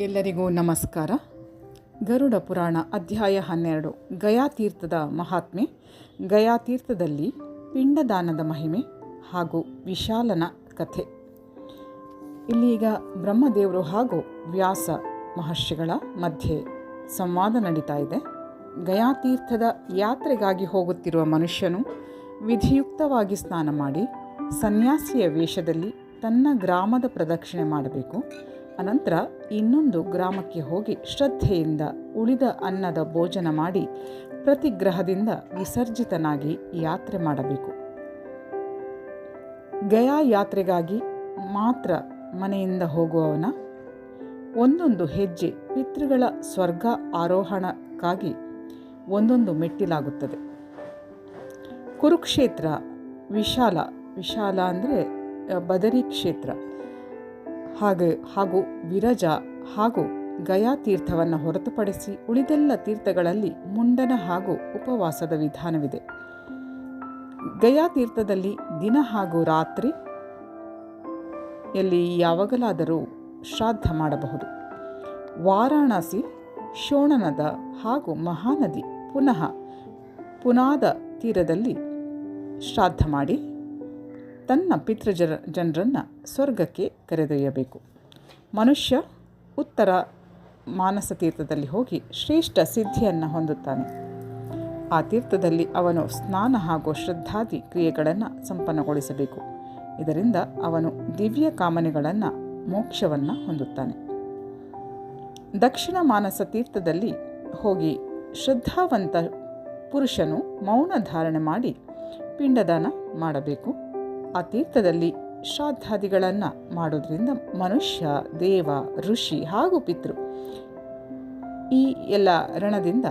ಎಲ್ಲರಿಗೂ ನಮಸ್ಕಾರ. ಗರುಡ ಪುರಾಣ ಅಧ್ಯಾಯ ಹನ್ನೆರಡು ಗಯಾತೀರ್ಥದ ಮಹಾತ್ಮೆ. ಗಯಾತೀರ್ಥದಲ್ಲಿ ಪಿಂಡದಾನದ ಮಹಿಮೆ ಹಾಗೂ ವಿಶಾಲನ ಕಥೆ. ಇಲ್ಲೀಗ ಬ್ರಹ್ಮದೇವರು ಹಾಗೂ ವ್ಯಾಸ ಮಹರ್ಷಿಗಳ ಮಧ್ಯೆ ಸಂವಾದ ನಡೀತಾ ಇದೆ. ಗಯಾತೀರ್ಥದ ಯಾತ್ರೆಗಾಗಿ ಹೋಗುತ್ತಿರುವ ಮನುಷ್ಯನು ವಿಧಿಯುಕ್ತವಾಗಿ ಸ್ನಾನ ಮಾಡಿ ಸನ್ಯಾಸಿಯ ವೇಷದಲ್ಲಿ ತನ್ನ ಗ್ರಾಮದ ಪ್ರದಕ್ಷಿಣೆ ಮಾಡಬೇಕು. ಅನಂತರ ಇನ್ನೊಂದು ಗ್ರಾಮಕ್ಕೆ ಹೋಗಿ ಶ್ರದ್ಧೆಯಿಂದ ಉಳಿದ ಅನ್ನದ ಭೋಜನ ಮಾಡಿ ಪ್ರತಿಗ್ರಹದಿಂದ ವಿಸರ್ಜಿತನಾಗಿ ಯಾತ್ರೆ ಮಾಡಬೇಕು. ಗಯಾ ಯಾತ್ರೆಗಾಗಿ ಮಾತ್ರ ಮನೆಯಿಂದ ಹೋಗುವವನ? ಒಂದೊಂದು ಹೆಜ್ಜೆ ಪಿತೃಗಳ ಸ್ವರ್ಗ ಆರೋಹಣಕ್ಕಾಗಿ ಒಂದೊಂದು ಮೆಟ್ಟಿಲಾಗುತ್ತದೆ. ಕುರುಕ್ಷೇತ್ರ ವಿಶಾಲ ವಿಶಾಲ ಅಂದರೆ ಬದರಿ ಕ್ಷೇತ್ರ. ಹಾಗೆ ಹಾಗೂ ವಿರಜ ಹಾಗೂ ಗಯಾ ತೀರ್ಥವನ್ನು ಹೊರತುಪಡಿಸಿ ಉಳಿದೆಲ್ಲ ತೀರ್ಥಗಳಲ್ಲಿ ಮುಂಡನ ಹಾಗೂ ಉಪವಾಸದ ವಿಧಾನವಿದೆ. ಗಯಾ ತೀರ್ಥದಲ್ಲಿ ದಿನ ಹಾಗೂ ರಾತ್ರಿ ಎಲ್ಲಿ ಯಾವಾಗಲಾದರೂ ಶ್ರಾದ್ದ ಮಾಡಬಹುದು. ವಾರಾಣಸಿ, ಶೋಣನದ ಹಾಗೂ ಮಹಾನದಿ ಪುನಃ ಪುನಾದ ತೀರದಲ್ಲಿ ಶ್ರಾದ್ದ ಮಾಡಿ ತನ್ನ ಪಿತೃಜರ ಜನರನ್ನು ಸ್ವರ್ಗಕ್ಕೆ ಕರೆದೊಯ್ಯಬೇಕು. ಮನುಷ್ಯ ಉತ್ತರ ಮಾನಸ ತೀರ್ಥದಲ್ಲಿ ಹೋಗಿ ಶ್ರೇಷ್ಠ ಸಿದ್ಧಿಯನ್ನು ಹೊಂದುತ್ತಾನೆ. ಆ ತೀರ್ಥದಲ್ಲಿ ಅವನು ಸ್ನಾನ ಹಾಗೂ ಶ್ರದ್ಧಾದಿ ಕ್ರಿಯೆಗಳನ್ನು ಸಂಪನ್ನಗೊಳಿಸಬೇಕು. ಇದರಿಂದ ಅವನು ದಿವ್ಯ ಕಾಮನೆಗಳನ್ನು, ಮೋಕ್ಷವನ್ನು ಹೊಂದುತ್ತಾನೆ. ದಕ್ಷಿಣ ಮಾನಸ ತೀರ್ಥದಲ್ಲಿ ಹೋಗಿ ಶ್ರದ್ಧಾವಂತ ಪುರುಷನು ಮೌನ ಧಾರಣೆ ಮಾಡಿ ಪಿಂಡದಾನ ಮಾಡಬೇಕು. ಆ ತೀರ್ಥದಲ್ಲಿ ಶ್ರಾದ್ದಾದಿಗಳನ್ನು ಮಾಡೋದ್ರಿಂದ ಮನುಷ್ಯ, ದೇವ, ಋಷಿ ಹಾಗೂ ಪಿತೃ ಈ ಎಲ್ಲ ರಣದಿಂದ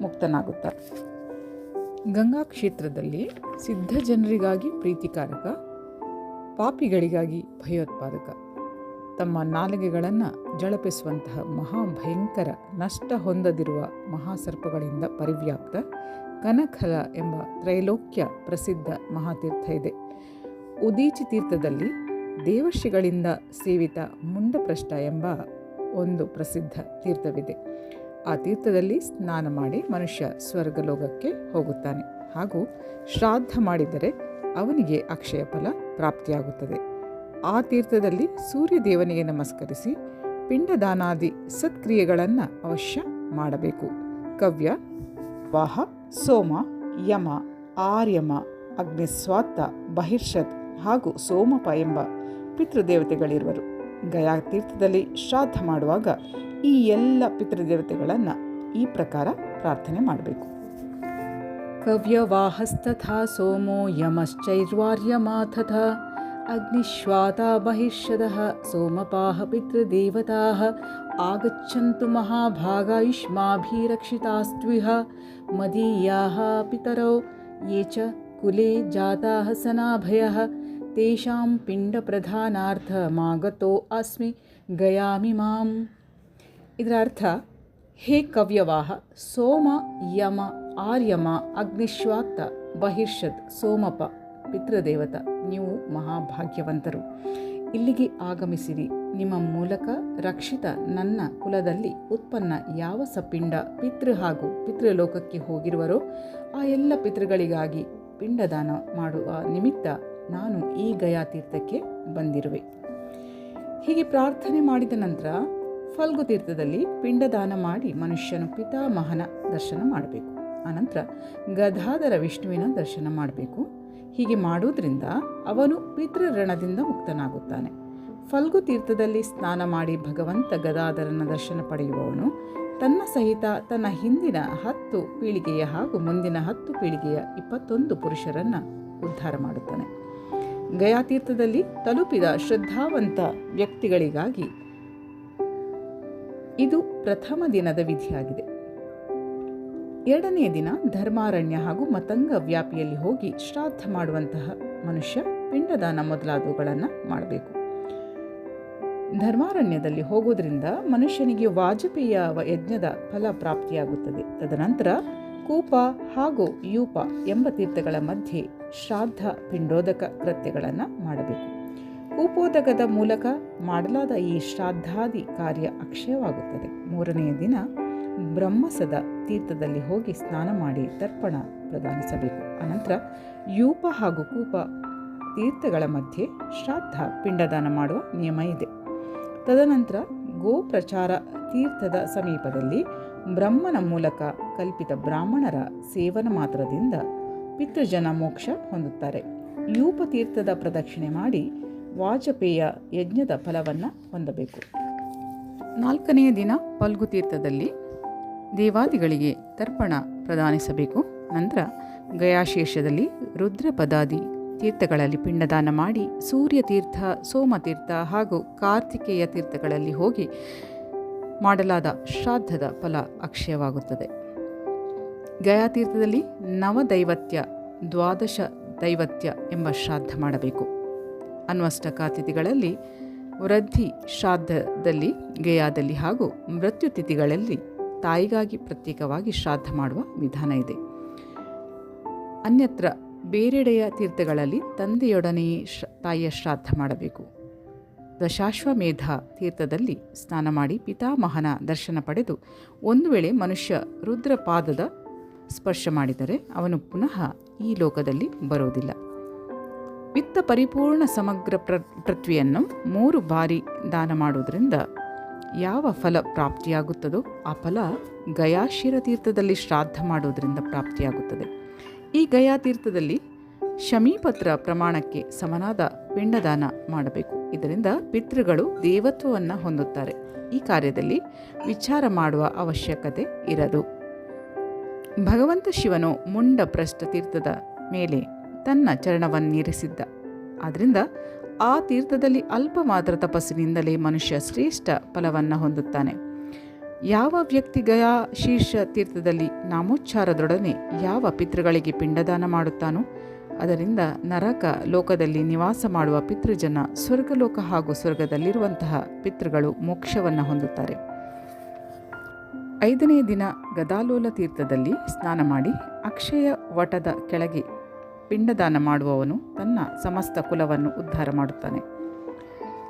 ಮುಕ್ತನಾಗುತ್ತಾರೆ. ಗಂಗಾ ಕ್ಷೇತ್ರದಲ್ಲಿ ಸಿದ್ಧ ಜನರಿಗಾಗಿ ಪ್ರೀತಿಕಾರಕ, ಪಾಪಿಗಳಿಗಾಗಿ ಭಯೋತ್ಪಾದಕ, ತಮ್ಮ ನಾಲಿಗೆಗಳನ್ನು ಜಳಪಿಸುವಂತಹ ಮಹಾಭಯಂಕರ ನಷ್ಟ ಹೊಂದದಿರುವ ಮಹಾಸರ್ಪಗಳಿಂದ ಪರಿವ್ಯಾಪ್ತ ಕನಕಲ ಎಂಬ ತ್ರೈಲೋಕ್ಯ ಪ್ರಸಿದ್ಧ ಮಹಾತೀರ್ಥ ಇದೆ. ಉದೀಚಿ ತೀರ್ಥದಲ್ಲಿ ದೇವರ್ಷಿಗಳಿಂದ ಸೇವಿತ ಮುಂಡಪ್ರಷ್ಟ ಎಂಬ ಒಂದು ಪ್ರಸಿದ್ಧ ತೀರ್ಥವಿದೆ. ಆ ತೀರ್ಥದಲ್ಲಿ ಸ್ನಾನ ಮಾಡಿ ಮನುಷ್ಯ ಸ್ವರ್ಗಲೋಕಕ್ಕೆ ಹೋಗುತ್ತಾನೆ. ಹಾಗೂ ಶ್ರಾದ್ದ ಮಾಡಿದರೆ ಅವನಿಗೆ ಅಕ್ಷಯ ಫಲ ಪ್ರಾಪ್ತಿಯಾಗುತ್ತದೆ. ಆ ತೀರ್ಥದಲ್ಲಿ ಸೂರ್ಯದೇವನಿಗೆ ನಮಸ್ಕರಿಸಿ ಪಿಂಡದಾನಾದಿ ಸತ್ಕ್ರಿಯೆಗಳನ್ನು ಅವಶ್ಯ ಮಾಡಬೇಕು. ಕವ್ಯ, ವಾಹ ಸೋಮ, ಯಮ, ಆರ್ಯಮ, ಅಗ್ನಿಸ್ವಾತ್ತ, ಬಹಿರ್ಷತ್ ಹಾಗೂ ಸೋಮಪ ಎಂಬ ಪಿತೃದೇವತೆಗಳಿರುವರು. ಗಯಾ ತೀರ್ಥದಲ್ಲಿ ಶ್ರಾದ್ದ ಮಾಡುವಾಗ ಈ ಎಲ್ಲ ಪಿತೃದೇವತೆಗಳನ್ನು ಈ ಪ್ರಕಾರ ಪ್ರಾರ್ಥನೆ ಮಾಡಬೇಕು. ಕವ್ಯವಾಹಸ್ತಥಾ ಸೋಮೋ ಯಮಶ್ಚೈರ್ವಾರ್ಯಮಾಥಥ ಅಗ್ನಿಶ್ವಾತಾ ಬಹಿರ್ಷದಃ ಸೋಮಪಾಹ ಪಿತೃದೇವತಾಃ ಆಗಚ್ಚಂತು ಮಹಾಭಾಗಾಯುಷ್ಮಾಭಿರಕ್ಷಿತಾಸ್ತ್ವಿಹ ಮದೀಯಾः ಪಿತರौ ये च ಕುಲೆ ಜಾತಾः ಸನಾಭಯः ತೇಷಾಂ ಪಿಂಡಪ್ರಧಾನಾರ್ಥಮಾಗತೋ ಅಸ್ಮಿ ಗಯಾಮಿ ಮಾಂ ಇದರ ಅರ್ಥ ಹೇ ಕವ್ಯವಾಹ ಸೋಮ ಯಮ ಆರ್ಯಮ ಅಗ್ನಿಶ್ವಾತ್ತ ಬಹಿರ್ಷತ್ ಸೋಮಪ ಪಿತೃದೇವತ, ನೀವು ಮಹಾಭಾಗ್ಯವಂತರು. ಇಲ್ಲಿಗೆ ಆಗಮಿಸಿರಿ. ನಿಮ್ಮ ಮೂಲಕ ರಕ್ಷಿತ ನನ್ನ ಕುಲದಲ್ಲಿ ಉತ್ಪನ್ನ ಯಾವ ಸಪಿಂಡ ಪಿತೃ ಹಾಗೂ ಪಿತೃಲೋಕಕ್ಕೆ ಹೋಗಿರುವರೋ, ಆ ಎಲ್ಲ ಪಿತೃಗಳಿಗಾಗಿ ಪಿಂಡದಾನ ಮಾಡುವ ನಿಮಿತ್ತ ನಾನು ಈ ಗಯಾತೀರ್ಥಕ್ಕೆ ಬಂದಿರುವೆ. ಹೀಗೆ ಪ್ರಾರ್ಥನೆ ಮಾಡಿದ ನಂತರ ಫಲ್ಗು ತೀರ್ಥದಲ್ಲಿ ಪಿಂಡದಾನ ಮಾಡಿ ಮನುಷ್ಯನು ಪಿತಾಮಹನ ದರ್ಶನ ಮಾಡಬೇಕು. ಆನಂತರ ಗದಾಧರ ವಿಷ್ಣುವಿನ ದರ್ಶನ ಮಾಡಬೇಕು. ಹೀಗೆ ಮಾಡುವುದರಿಂದ ಅವನು ಪಿತೃರಣದಿಂದ ಮುಕ್ತನಾಗುತ್ತಾನೆ. ಫಲ್ಗು ತೀರ್ಥದಲ್ಲಿ ಸ್ನಾನ ಮಾಡಿ ಭಗವಂತ ಗದಾಧರನ ದರ್ಶನ ಪಡೆಯುವವನು, ತನ್ನ ಸಹಿತ ತನ್ನ ಹಿಂದಿನ ಹತ್ತು ಪೀಳಿಗೆಯ ಹಾಗೂ ಮುಂದಿನ ಹತ್ತು ಪೀಳಿಗೆಯ ಇಪ್ಪತ್ತೊಂದು ಪುರುಷರನ್ನು ಉದ್ಧಾರ ಮಾಡುತ್ತಾನೆ. ಗಯಾತೀರ್ಥದಲ್ಲಿ ತಲುಪಿದ ಶ್ರದ್ಧಾವಂತ ವ್ಯಕ್ತಿಗಳಿಗಾಗಿ ಇದು ಪ್ರಥಮ ದಿನದ ವಿಧಿಯಾಗಿದೆ. ಎರಡನೇ ದಿನ ಧರ್ಮಾರಣ್ಯ ಹಾಗೂ ಮತಂಗ ವ್ಯಾಪಿಯಲ್ಲಿ ಹೋಗಿ ಶ್ರಾದ್ದ ಮಾಡುವಂತಹ ಮನುಷ್ಯ ಪಿಂಡದಾನ ಮೊದಲಾದವುಗಳನ್ನು ಮಾಡಬೇಕು. ಧರ್ಮಾರಣ್ಯದಲ್ಲಿ ಹೋಗೋದ್ರಿಂದ ಮನುಷ್ಯನಿಗೆ ವಾಜಪೇಯ ಯಜ್ಞದ ಫಲ ಪ್ರಾಪ್ತಿಯಾಗುತ್ತದೆ. ತದನಂತರ ಕೂಪ ಹಾಗೂ ಯೂಪ ಎಂಬ ತೀರ್ಥಗಳ ಮಧ್ಯೆ ಶ್ರಾದ್ದ ಪಿಂಡೋದಕ ಕೃತ್ಯಗಳನ್ನು ಮಾಡಬೇಕು. ಕೂಪೋದಕದ ಮೂಲಕ ಮಾಡಲಾದ ಈ ಶ್ರಾದ್ದಾದಿ ಕಾರ್ಯ ಅಕ್ಷಯವಾಗುತ್ತದೆ. ಮೂರನೆಯ ದಿನ ಬ್ರಹ್ಮಸದ ತೀರ್ಥದಲ್ಲಿ ಹೋಗಿ ಸ್ನಾನ ಮಾಡಿ ತರ್ಪಣ ಪ್ರದಾನಿಸಬೇಕು. ಅನಂತರ ಯೂಪ ಹಾಗೂ ಕೂಪ ತೀರ್ಥಗಳ ಮಧ್ಯೆ ಶ್ರಾದ್ದ ಪಿಂಡದಾನ ಮಾಡುವ ನಿಯಮ ಇದೆ. ತದನಂತರ ಗೋಪ್ರಚಾರ ತೀರ್ಥದ ಸಮೀಪದಲ್ಲಿ ಬ್ರಹ್ಮನ ಮೂಲಕ ಕಲ್ಪಿತ ಬ್ರಾಹ್ಮಣರ ಸೇವನ ಮಾತ್ರದಿಂದ ಪಿತೃಜನ ಮೋಕ್ಷ ಹೊಂದುತ್ತಾರೆ. ಯೂಪ ತೀರ್ಥದ ಪ್ರದಕ್ಷಿಣೆ ಮಾಡಿ ವಾಜಪೇಯ ಯಜ್ಞದ ಫಲವನ್ನು ಹೊಂದಬೇಕು. ನಾಲ್ಕನೆಯ ದಿನ ಪಲ್ಗು ತೀರ್ಥದಲ್ಲಿ ದೇವಾದಿಗಳಿಗೆ ತರ್ಪಣ ಪ್ರದಾನಿಸಬೇಕು. ನಂತರ ಗಯಾಶೇಷದಲ್ಲಿ ರುದ್ರಪದಾದಿ ತೀರ್ಥಗಳಲ್ಲಿ ಪಿಂಡದಾನ ಮಾಡಿ ಸೂರ್ಯ ತೀರ್ಥ ಸೋಮತೀರ್ಥ ಹಾಗೂ ಕಾರ್ತಿಕೇಯ ತೀರ್ಥಗಳಲ್ಲಿ ಹೋಗಿ ಮಾಡಲಾದ ಶ್ರಾದ್ದದ ಫಲ ಅಕ್ಷಯವಾಗುತ್ತದೆ. ಗಯಾತೀರ್ಥದಲ್ಲಿ ನವದೈವತ್ಯ, ದ್ವಾದಶ ದೈವತ್ಯ ಎಂಬ ಶ್ರಾದ್ದ ಮಾಡಬೇಕು. ಅನ್ವಷ್ಟಕಾತಿಥಿಗಳಲ್ಲಿ ವೃದ್ಧಿ ಶ್ರಾದ್ದದಲ್ಲಿ, ಗಯಾದಲ್ಲಿ ಹಾಗೂ ಮೃತ್ಯು ತಿಥಿಗಳಲ್ಲಿ ತಾಯಿಗಾಗಿ ಪ್ರತ್ಯೇಕವಾಗಿ ಶ್ರಾದ್ದ ಮಾಡುವ ವಿಧಾನ ಇದೆ. ಅನ್ಯತ್ರ ಬೇರೆಡೆಯ ತೀರ್ಥಗಳಲ್ಲಿ ತಂದೆಯೊಡನೆಯೇ ಶ್ ತಾಯಿಯ ಶ್ರಾದ್ದ ಮಾಡಬೇಕು. ದಶಾಶ್ವಮೇಧ ತೀರ್ಥದಲ್ಲಿ ಸ್ನಾನ ಮಾಡಿ ಪಿತಾಮಹನ ದರ್ಶನ ಪಡೆದು ಒಂದು ವೇಳೆ ಮನುಷ್ಯ ರುದ್ರಪಾದದ ಸ್ಪರ್ಶ ಮಾಡಿದರೆ ಅವನು ಪುನಃ ಈ ಲೋಕದಲ್ಲಿ ಬರೋದಿಲ್ಲ ವಿತ್ತ ಪರಿಪೂರ್ಣ ಸಮಗ್ರ ಪ್ರ ಪೃಥ್ವಿಯನ್ನು ಮೂರು ಬಾರಿ ದಾನ ಮಾಡುವುದರಿಂದ ಯಾವ ಫಲ ಪ್ರಾಪ್ತಿಯಾಗುತ್ತದೋ ಆ ಫಲ ಗಯಾಶಿರ ತೀರ್ಥದಲ್ಲಿ ಶ್ರಾದ್ದ ಮಾಡೋದರಿಂದ ಪ್ರಾಪ್ತಿಯಾಗುತ್ತದೆ. ಈ ಗಯಾ ತೀರ್ಥದಲ್ಲಿ ಶಮೀಪತ್ರ ಪ್ರಮಾಣಕ್ಕೆ ಸಮನಾದ ಪಿಂಡದಾನ ಮಾಡಬೇಕು. ಇದರಿಂದ ಪಿತೃಗಳು ದೇವತ್ವವನ್ನು ಹೊಂದುತ್ತಾರೆ. ಈ ಕಾರ್ಯದಲ್ಲಿ ವಿಚಾರ ಮಾಡುವ ಅವಶ್ಯಕತೆ ಇರದು. ಭಗವಂತ ಶಿವನು ಮುಂಡ ತೀರ್ಥದ ಮೇಲೆ ತನ್ನ ಚರಣವನ್ನಿರಿಸಿದ್ದ. ಆದ್ದರಿಂದ ಆ ತೀರ್ಥದಲ್ಲಿ ಅಲ್ಪ ಮಾತ್ರ ತಪಸ್ಸಿನಿಂದಲೇ ಮನುಷ್ಯ ಶ್ರೇಷ್ಠ ಫಲವನ್ನು ಹೊಂದುತ್ತಾನೆ. ಯಾವ ವ್ಯಕ್ತಿ ಗಯಾ ಶೀರ್ಷ ತೀರ್ಥದಲ್ಲಿ ನಾಮೋಚ್ಚಾರದೊಡನೆ ಯಾವ ಪಿತೃಗಳಿಗೆ ಪಿಂಡದಾನ ಮಾಡುತ್ತಾನೋ, ಅದರಿಂದ ನರಕ ಲೋಕದಲ್ಲಿ ನಿವಾಸ ಮಾಡುವ ಪಿತೃಜನ ಸ್ವರ್ಗಲೋಕ ಹಾಗೂ ಸ್ವರ್ಗದಲ್ಲಿರುವಂತಹ ಪಿತೃಗಳು ಮೋಕ್ಷವನ್ನು ಹೊಂದುತ್ತಾರೆ. ಐದನೇ ದಿನ ಗದಾಲೋಲ ತೀರ್ಥದಲ್ಲಿ ಸ್ನಾನ ಮಾಡಿ ಅಕ್ಷಯ ವಟದ ಕೆಳಗೆ ಪಿಂಡದಾನ ಮಾಡುವವನು ತನ್ನ ಸಮಸ್ತ ಕುಲವನ್ನು ಉದ್ಧಾರ ಮಾಡುತ್ತಾನೆ.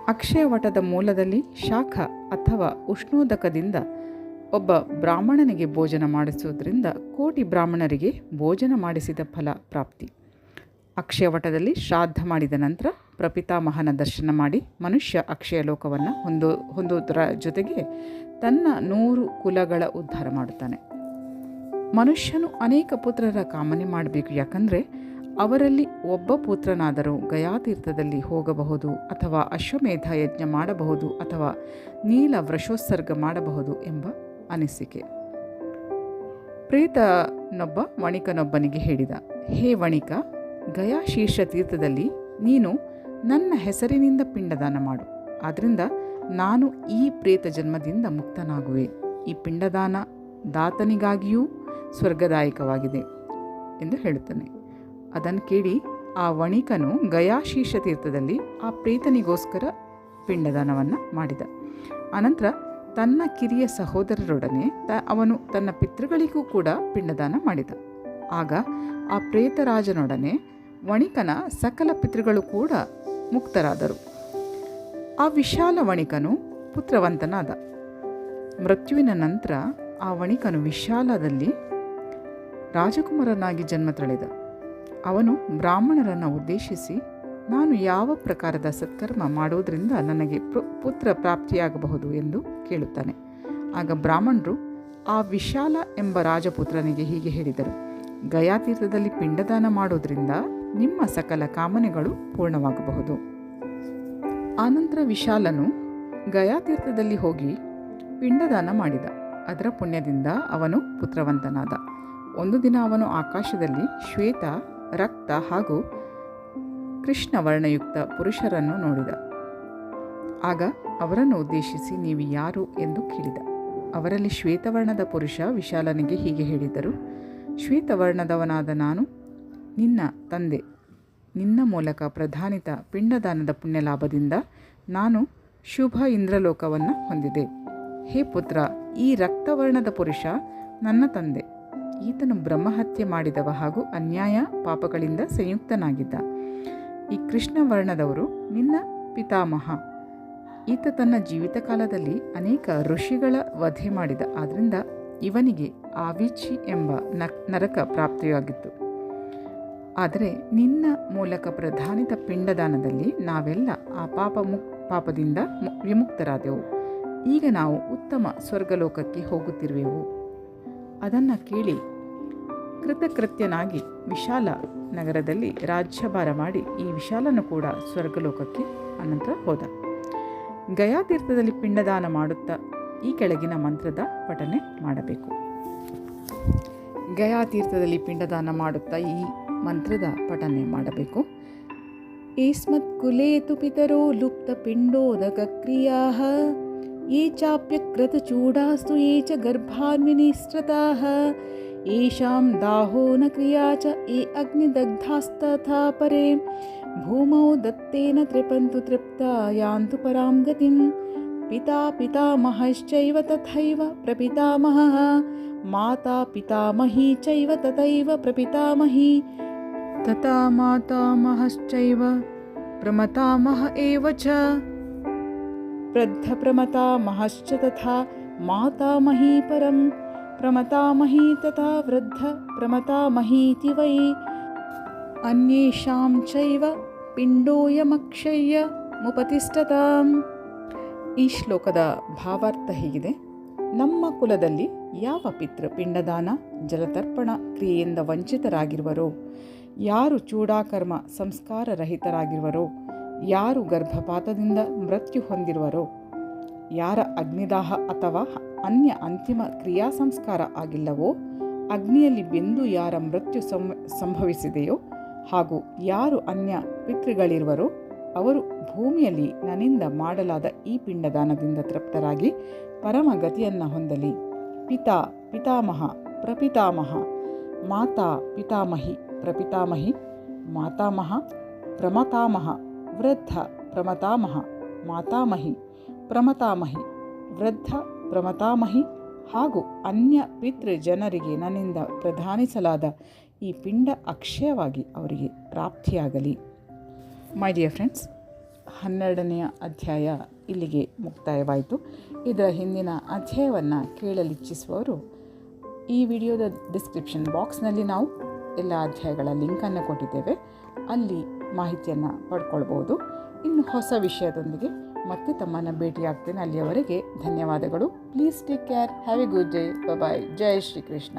ಅಕ್ಷಯವಟದ ಮೂಲದಲ್ಲಿ ಶಾಖ ಅಥವಾ ಉಷ್ಣೋದಕದಿಂದ ಒಬ್ಬ ಬ್ರಾಹ್ಮಣನಿಗೆ ಭೋಜನ ಮಾಡಿಸುವುದರಿಂದ ಕೋಟಿ ಬ್ರಾಹ್ಮಣರಿಗೆ ಭೋಜನ ಮಾಡಿಸಿದ ಫಲ ಪ್ರಾಪ್ತಿ. ಅಕ್ಷಯವಟದಲ್ಲಿ ಶ್ರಾದ್ದ ಮಾಡಿದ ನಂತರ ಪ್ರಪಿತಾಮಹನ ದರ್ಶನ ಮಾಡಿ ಮನುಷ್ಯ ಅಕ್ಷಯ ಲೋಕವನ್ನು ಹೊಂದೋ ಜೊತೆಗೆ ತನ್ನ ನೂರು ಕುಲಗಳ ಉದ್ಧಾರ ಮಾಡುತ್ತಾನೆ. ಮನುಷ್ಯನು ಅನೇಕ ಪುತ್ರರ ಕಾಮನೆ ಮಾಡಬೇಕು ಯಾಕಂದರೆ ಅವರಲ್ಲಿ ಒಬ್ಬ ಪುತ್ರನಾದರೂ ಗಯಾತೀರ್ಥದಲ್ಲಿ ಹೋಗಬಹುದು ಅಥವಾ ಅಶ್ವಮೇಧ ಯಜ್ಞ ಮಾಡಬಹುದು ಅಥವಾ ನೀಲ ವೃಷೋತ್ಸರ್ಗ ಮಾಡಬಹುದು ಎಂಬ ಅನಿಸಿಕೆ. ಪ್ರೇತನೊಬ್ಬ ವಣಿಕನೊಬ್ಬನಿಗೆ ಹೇಳಿದ, ಹೇ ವಣಿಕ ಗಯಾ ಶೀರ್ಷ ತೀರ್ಥದಲ್ಲಿ ನೀನು ನನ್ನ ಹೆಸರಿನಿಂದ ಪಿಂಡದಾನ ಮಾಡು. ಆದ್ದರಿಂದ ನಾನು ಈ ಪ್ರೇತ ಜನ್ಮದಿಂದ ಮುಕ್ತನಾಗುವೆ. ಈ ಪಿಂಡದಾನ ದಾತನಿಗಾಗಿಯೂ ಸ್ವರ್ಗದಾಯಕವಾಗಿದೆ ಎಂದು ಹೇಳುತ್ತಾನೆ. ಅದನ್ನು ಕೇಳಿ ಆ ವಣಿಕನು ಗಯಾಶೀರ್ಷ ತೀರ್ಥದಲ್ಲಿ ಆ ಪ್ರೇತನಿಗೋಸ್ಕರ ಪಿಂಡದಾನವನ್ನು ಮಾಡಿದ. ಅನಂತರ ತನ್ನ ಕಿರಿಯ ಸಹೋದರರೊಡನೆ ತ ಅವನು ತನ್ನ ಪಿತೃಗಳಿಗೂ ಕೂಡ ಪಿಂಡದಾನ ಮಾಡಿದ. ಆಗ ಆ ಪ್ರೇತರಾಜನೊಡನೆ ವಣಿಕನ ಸಕಲ ಪಿತೃಗಳು ಕೂಡ ಮುಕ್ತರಾದರು. ಆ ವಿಶಾಲ ವಣಿಕನು ಪುತ್ರವಂತನಾದ. ಮೃತ್ಯುವಿನ ನಂತರ ಆ ವಣಿಕನು ವಿಶಾಲದಲ್ಲಿ ರಾಜಕುಮಾರನಾಗಿ ಜನ್ಮ ತಳೆದ. ಅವನು ಬ್ರಾಹ್ಮಣರನ್ನು ಉದ್ದೇಶಿಸಿ, ನಾನು ಯಾವ ಪ್ರಕಾರದ ಸತ್ಕರ್ಮ ಮಾಡೋದರಿಂದ ನನಗೆ ಪುತ್ರ ಪ್ರಾಪ್ತಿಯಾಗಬಹುದು? ಎಂದು ಕೇಳುತ್ತಾನೆ. ಆಗ ಬ್ರಾಹ್ಮಣರು, ಆ ವಿಶಾಲ ಎಂಬ ರಾಜಪುತ್ರನಿಗೆ ಹೀಗೆ ಹೇಳಿದರು, ಗಯಾತೀರ್ಥದಲ್ಲಿ ಪಿಂಡದಾನ ಮಾಡೋದ್ರಿಂದ ನಿಮ್ಮ ಸಕಲ ಕಾಮನೆಗಳು ಪೂರ್ಣವಾಗಬಹುದು. ಆನಂತರ ವಿಶಾಲನು ಗಯಾತೀರ್ಥದಲ್ಲಿ ಹೋಗಿ ಪಿಂಡದಾನ ಮಾಡಿದ. ಅದರ ಪುಣ್ಯದಿಂದ ಅವನು ಪುತ್ರವಂತನಾದ. ಒಂದು ದಿನ ಅವನು ಆಕಾಶದಲ್ಲಿ ಶ್ವೇತ ರಕ್ತ ಹಾಗೂ ಕೃಷ್ಣ ವರ್ಣಯುಕ್ತ ಪುರುಷರನ್ನು ನೋಡಿದ. ಆಗ ಅವರನ್ನು ಉದ್ದೇಶಿಸಿ ನೀವು ಯಾರು ಎಂದು ಕೇಳಿದ. ಅವರಲ್ಲಿ ಶ್ವೇತವರ್ಣದ ಪುರುಷ ವಿಶಾಲನಿಗೆ ಹೀಗೆ ಹೇಳಿದರು, ಶ್ವೇತವರ್ಣದವನಾದ ನಾನು, ನಿನ್ನ ತಂದೆ, ನಿನ್ನ ಮೂಲಕ ಪ್ರಧಾನಿತ ಪಿಂಡದಾನದ ಪುಣ್ಯಲಾಭದಿಂದ ನಾನು ಶುಭ ಇಂದ್ರಲೋಕವನ್ನು ಹೊಂದಿದೆ. ಹೇ ಪುತ್ರ, ಈ ರಕ್ತವರ್ಣದ ಪುರುಷ ನನ್ನ ತಂದೆ. ಈತನು ಬ್ರಹ್ಮಹತ್ಯೆ ಮಾಡಿದವ ಹಾಗೂ ಅನ್ಯಾಯ ಪಾಪಗಳಿಂದ ಸಂಯುಕ್ತನಾಗಿದ್ದ. ಈ ಕೃಷ್ಣ ವರ್ಣದವರು ನಿನ್ನ ಪಿತಾಮಹ, ಈತ ತನ್ನ ಜೀವಿತ ಕಾಲದಲ್ಲಿ ಅನೇಕ ಋಷಿಗಳ ವಧೆ ಮಾಡಿದ ಆದ್ದರಿಂದ ಇವನಿಗೆ ಆವಿಚಿ ಎಂಬ ನರಕ ಪ್ರಾಪ್ತಿಯಾಗಿತ್ತು. ಆದರೆ ನಿನ್ನ ಮೂಲಕ ಪ್ರಧಾನಿತ ಪಿಂಡದಾನದಲ್ಲಿ ನಾವೆಲ್ಲ ಆ ಪಾಪ ಮುಕ್ ಪಾಪದಿಂದ ವಿಮುಕ್ತರಾದೆವು. ಈಗ ನಾವು ಉತ್ತಮ ಸ್ವರ್ಗಲೋಕಕ್ಕೆ ಹೋಗುತ್ತಿರುವೆವು. ಅದನ್ನು ಕೇಳಿ ಕೃತಕೃತ್ಯನಾಗಿ ವಿಶಾಲ ನಗರದಲ್ಲಿ ರಾಜ್ಯಭಾರ ಮಾಡಿ ಈ ವಿಶಾಲನು ಕೂಡ ಸ್ವರ್ಗಲೋಕಕ್ಕೆ ಅನಂತರ ಹೋದ. ಗಯಾತೀರ್ಥದಲ್ಲಿ ಪಿಂಡದಾನ ಮಾಡುತ್ತಾ ಈ ಕೆಳಗಿನ ಮಂತ್ರದ ಪಠನೆ ಮಾಡಬೇಕು. ಗಯಾತೀರ್ಥದಲ್ಲಿ ಪಿಂಡದಾನ ಮಾಡುತ್ತಾ ಈ ಮಂತ್ರದ ಪಠನೆ ಮಾಡಬೇಕು. ಏಸ್ಮತ್ ಕುಲೇತು ಪಿತರೋ ಲುಪ್ತಪಿಂಡೋದಕಕ್ರಿಯಾः ये चाप्यक्रतचूडास्तु ये च गर्भान्विनिस्रताः। येषां दाहो न क्रिया च ये अग्निदग्धास्तथा परे। भूमौ दत्तेन तृपन्तु तृप्ता यान्तु परां गतिं पिता पितामहश्चैव तथैव प्रपितामहः। माता पितामही चैव तथैव प्रपितामही। तथा मातामहश्चैव प्रमतामह एव च वृद्धप्रमतामहश्च तथा मातामही परं प्रमतामही तथा वृद्धप्रमतामहीति वै अन्येषां चैव ಪಿಂಡೋಯಮಕ್ಷಯ್ಯ ಮುಪತಿಷ್ಠತಾಂ ಈ ಶ್ಲೋಕದ ಭಾವಾರ್ಥ ಹೀಗಿದೆ ನಮ್ಮ ಕುಲದಲ್ಲಿ ಯಾವ ಪಿತೃ ಪಿಂಡದಾನ ಜಲತರ್ಪಣ ಕ್ರಿಯೆಯಿಂದ ವಂಚಿತರಾಗಿರುವರೋ ಯಾರು ಚೂಡಾಕರ್ಮ ಸಂಸ್ಕಾರ ರಹಿತರಾಗಿರುವರೋ ಯಾರು ಗರ್ಭಪಾತದಿಂದ ಮೃತ್ಯು ಹೊಂದಿರುವರೋ, ಯಾರ ಅಗ್ನಿದಾಹ ಅಥವಾ ಅನ್ಯ ಅಂತಿಮ ಕ್ರಿಯಾ ಸಂಸ್ಕಾರ ಆಗಿಲ್ಲವೋ, ಅಗ್ನಿಯಲ್ಲಿ ಬೆಂದು ಯಾರ ಮೃತ್ಯು ಸಂಭವಿಸಿದೆಯೋ ಹಾಗೂ ಯಾರು ಅನ್ಯ ಪಿತೃಗಳಿರುವರೋ, ಅವರು ಭೂಮಿಯಲ್ಲಿ ನನ್ನಿಂದ ಮಾಡಲಾದ ಈ ಪಿಂಡದಾನದಿಂದ ತೃಪ್ತರಾಗಿ ಪರಮಗತಿಯನ್ನು ಹೊಂದಲಿ. ಪಿತಾ, ಪಿತಾಮಹ, ಪ್ರಪಿತಾಮಹ, ಮಾತಾ, ಪಿತಾಮಹಿ, ಪ್ರಪಿತಾಮಹಿ, ಮಾತಾಮಹ, ಪ್ರಮತಾಮಹ ವೃದ್ಧ ಪ್ರಮತಾಮಹ, ಮಾತಾಮಹಿ, ಪ್ರಮತಾಮಹಿ, ವೃದ್ಧ ಪ್ರಮತಾಮಹಿ ಹಾಗೂ ಅನ್ಯ ಪಿತೃ ಜನರಿಗೆ ನನ್ನಿಂದ ಪ್ರಧಾನಿಸಲಾದ ಈ ಪಿಂಡ ಅಕ್ಷಯವಾಗಿ ಅವರಿಗೆ ಪ್ರಾಪ್ತಿಯಾಗಲಿ. ಮೈ ಡಿಯರ್ ಫ್ರೆಂಡ್ಸ್ ಹನ್ನೆರಡನೆಯ ಅಧ್ಯಾಯ ಇಲ್ಲಿಗೆ ಮುಕ್ತಾಯವಾಯಿತು. ಇದರ ಹಿಂದಿನ ಅಧ್ಯಾಯವನ್ನು ಕೇಳಲಿಚ್ಛಿಸುವವರು, ಈ ವಿಡಿಯೋದ ಡಿಸ್ಕ್ರಿಪ್ಷನ್ ಬಾಕ್ಸ್ನಲ್ಲಿ ನಾವು ಎಲ್ಲ ಅಧ್ಯಾಯಗಳ ಲಿಂಕನ್ನು ಕೊಟ್ಟಿದ್ದೇವೆ. ಅಲ್ಲಿ ಮಾಹಿತಿಯನ್ನು ಪಡ್ಕೊಳ್ಬೋದು. ಇನ್ನು ಹೊಸ ವಿಷಯದೊಂದಿಗೆ ಮತ್ತೆ ತಮ್ಮನ್ನು ಭೇಟಿಯಾಗ್ತೇನೆ. ಅಲ್ಲಿಯವರೆಗೆ ಧನ್ಯವಾದಗಳು. Please take care have a good day bye Jai Shrikrishna.